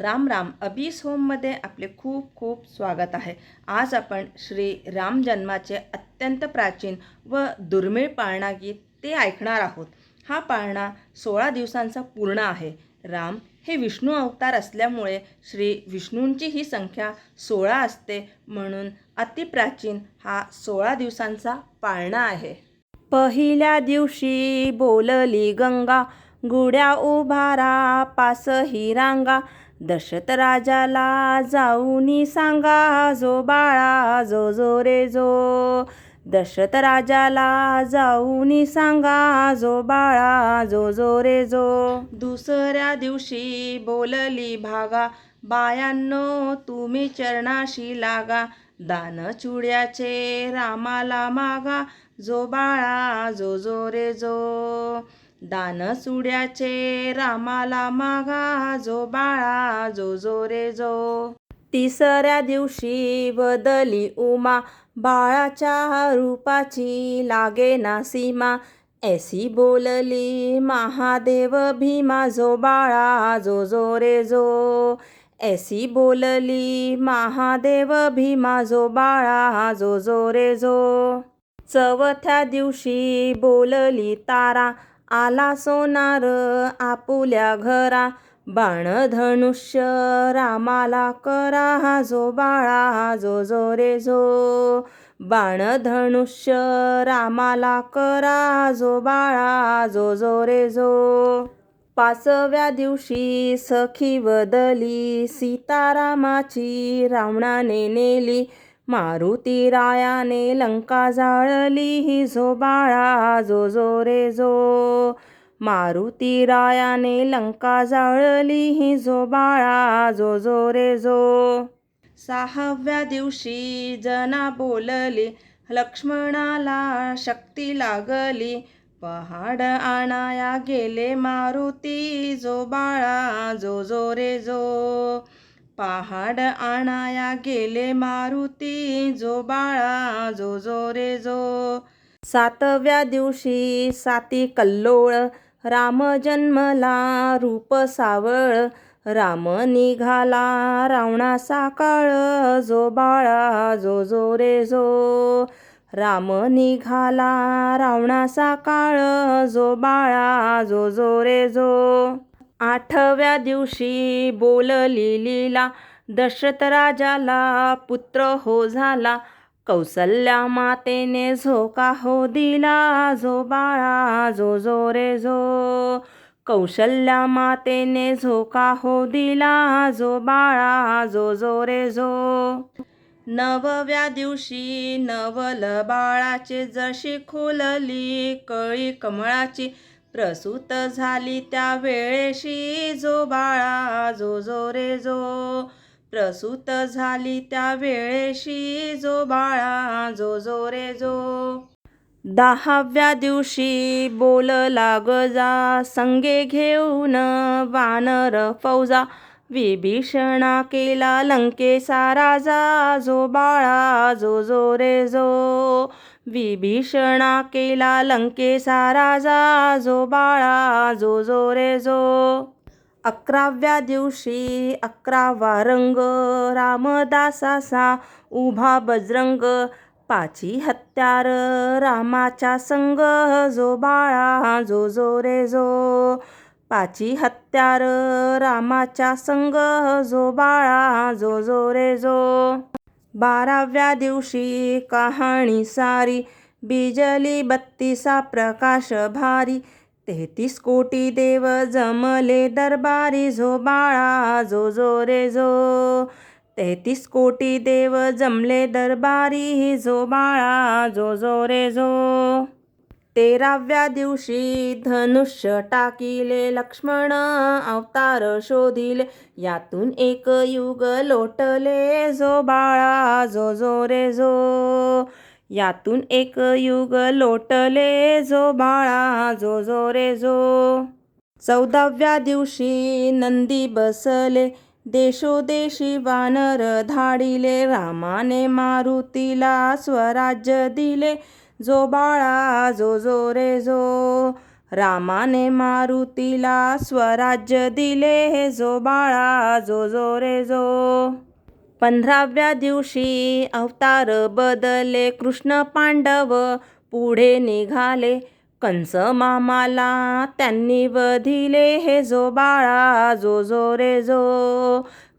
राम राम. अबीस होममध्ये आपले खूप खूप स्वागत आहे. आज आपण श्री राम जन्माचे अत्यंत प्राचीन व दुर्मिळ पाळणा गीत ते ऐकणार आहोत. हा पाळणा सोळा दिवसांचा पूर्ण आहे. राम हे विष्णू अवतार असल्यामुळे श्री विष्णूंची ही संख्या सोळा असते म्हणून अतिप्राचीन हा सोळा दिवसांचा पाळणा आहे. पहिल्या दिवशी बोलली गंगा गुड्या उभारा पासही रांगा दशरथ राजाला जाऊनी सांगा जो बाळा जो जो रे जो. दशरथ राजाला जाऊनी सांगा जो बाळा जो जो रे जो. दुसऱ्या दिवशी बोलली भागा बायांनो तुम्ही चरणाशी लागा. दान चुड्याचे रामाला मागा. जो बाळा जो जो रे जो. दानसुड्याचे रामाला मागा जो बाळा जो जो रे जो. तिसऱ्या दिवशी बदली उमा बाळाच्या रूपाची लागे ना सीमा. ऐसी बोलली महादेव भीमा जो बाळा जो जो रे जो. ऐसी बोलली महादेव भीमा जो बाळा जो जो रे जो. चौथ्या दिवशी बोलली तारा आला सोनार आपुल्या घरा. बाण धनुष्य रामाला करा हा जो बाळा जो जो रे जो. बाणधनुष्य रामाला करा जो बाळा जो जो रे जो. पाचव्या दिवशी सखी बदली सीतारामाची रावणाने नेली. मारुती रायाने लंका जाळली ही जो बाळा जो जो रे जो मारुती रायाने लंका जाळली ही जो बाळा जो जो रे जो सहाव्या दिवशी जना बोलली लक्ष्मणाला शक्ती लागली. पहाड आणाया गेले मारुती जो बाळा जो जो रे जो पहाड आणाया गेले मारुती जो बाळा जो जो रे जो. सातव्या दिवशी साती कल्लोळ राम जन्मला रूप सावळ. राम निघाला रावणा साकाळ जो बाळा जो जो रे जो. राम निघाला रावणा साकाळ जो बाळा जो जो रे जो. आठव्या दिवशी बोलली लीला दशरथ राजाला पुत्र हो झाला. कौसल्या मातेने झोका हो दिला जो बाळा जो जो रे जो. कौशल्या मातेने झोका हो दिला जो बाळा जो जो रे जो. नवव्या दिवशी नवल बाळाचे जशी खुलली कळी कमळाची प्रसूत झाली त्या वेळेशी जो बाळा जो जो रे जो. प्रसूत झाली त्या वेळेशी जो बाळा जो जो रे जो. दहाव्या दिवशी बोल लाग जा संगे घेऊन वानर फौजा. विभीषणा केला लंकेसा राजा जो बाळा जो जो रे जो. विभीषणा केला लंकेचा राजा जो बाळा जो जो रे जो अकराव्या दिवशी अकरावा रंग रामदासासा उभा बजरंग पाची हत्यार रामाच्या संग जो बाळा जो जो रे जो पाची हत्यार रामाच्या संग जो बाळा जो जो रे जो बाराव्या दिवशी कहाणी सारी बिजली बत्तीसा प्रकाश भारी. तेहतीस कोटी देव जमले दरबारी जो बाळा जो जो रे जो. तेहतीस कोटी देव जमले दरबारी झो बाळा जो जो रे जो. तेराव्या दिवशी धनुष्य टाकिले लक्ष्मण अवतार शोधिले. यातून एक युग लोटले जो बाळा जो जो रे जो. यातून एक युग लोटले जो बाळा जो जो रे जो. चौदाव्या दिवशी नंदी बसले देशोदेशी वानर धाडिले. रामाने मारुतीला स्वराज्य दिले. जो बाळा जो जो रे जो. रामाने मारुतीला स्वराज्य दिले हे जो बाळा जो जो रे जो. पंधराव्या दिवशी अवतार बदले कृष्ण पांडव पुढे निघाले. कंस मामाला त्यांनी वधिले हे जो बाळा जो जो रे जो.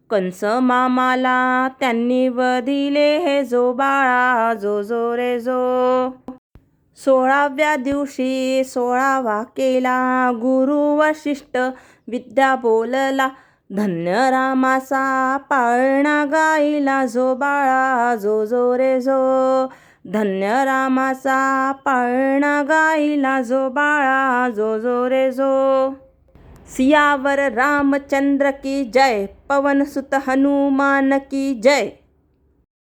कंस मामाला त्यांनी वधिले हे जो बाळा जो जो रे जो. सोळाव्या दिवशी सोळावा केला. गुरु वशिष्ठ विद्या बोलला धन्य रामासा पाळणा गाईला जो बाळा जो जो रे जो. धन्य रामाचा पाळणा गाईला जो बाळा जो जो रे जो. सियावर रामचंद्र की जय पवन सुत हनुमान की जय.